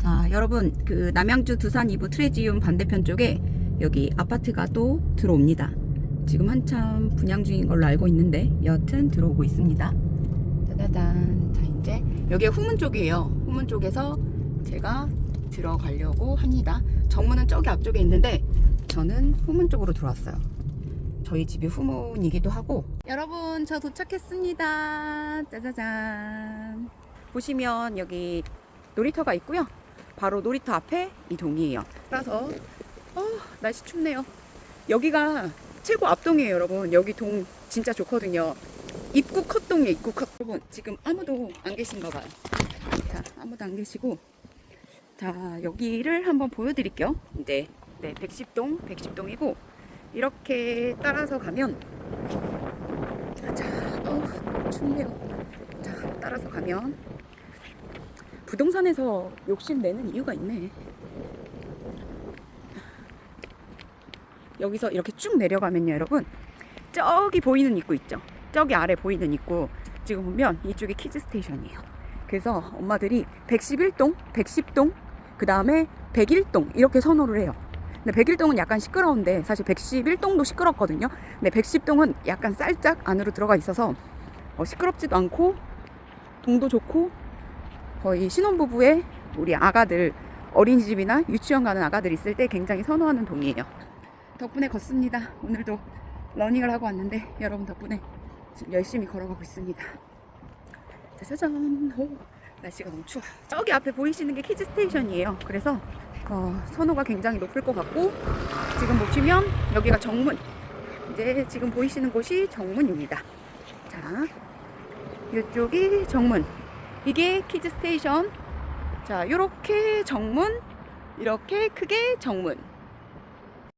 자, 여러분, 그 남양주 두산 이부 트레지움 반대편 쪽에 여기 아파트가 또 들어옵니다. 지금 한참 분양 중인 걸로 알고 있는데 여하튼 들어오고 있습니다. 짜자잔. 자, 이제 여기가 후문 쪽이에요. 후문 쪽에서 제가 들어가려고 합니다. 정문은 저기 앞쪽에 있는데 저는 후문 쪽으로 들어왔어요. 저희 집이 후문이기도 하고 여러분 저 도착했습니다. 짜자잔. 보시면 여기 놀이터가 있고요. 바로 놀이터 앞에 이 동이에요. 따라서 어, 날씨 춥네요. 여기가 최고 앞동이에요, 여러분. 여기 동 진짜 좋거든요. 입구 컷동이에요, 입구 컷. 여러분, 지금 아무도 안 계신가 봐요. 자, 아무도 안 계시고. 자, 여기를 한번 보여드릴게요. 이제, 네, 110동, 110동이고, 이렇게 따라서 가면, 자, 어, 춥네요. 자, 따라서 가면, 부동산에서 욕심 내는 이유가 있네. 여기서 이렇게 쭉 내려가면요, 여러분. 저기 보이는 입구 있죠? 저기 아래 보이는 입구. 지금 보면 이쪽이 키즈 스테이션이에요. 그래서 엄마들이 111동, 110동, 그 다음에 101동 이렇게 선호를 해요. 근데 101동은 약간 시끄러운데 사실 111동도 시끄럽거든요. 근데 110동은 약간 살짝 안으로 들어가 있어서 어, 시끄럽지도 않고 동도 좋고 거의 신혼부부의 우리 아가들 어린이집이나 유치원 가는 아가들 있을 때 굉장히 선호하는 동이에요. 덕분에 걷습니다. 오늘도 러닝을 하고 왔는데 여러분 덕분에 지금 열심히 걸어가고 있습니다. 짜자잔. 오, 날씨가 너무 추워. 저기 앞에 보이시는 게 키즈 스테이션이에요. 그래서 어, 선호가 굉장히 높을 것 같고 지금 보시면 여기가 정문. 이제 지금 보이시는 곳이 정문입니다. 자, 이쪽이 정문. 이게 키즈 스테이션. 자, 요렇게 정문, 이렇게 크게 정문.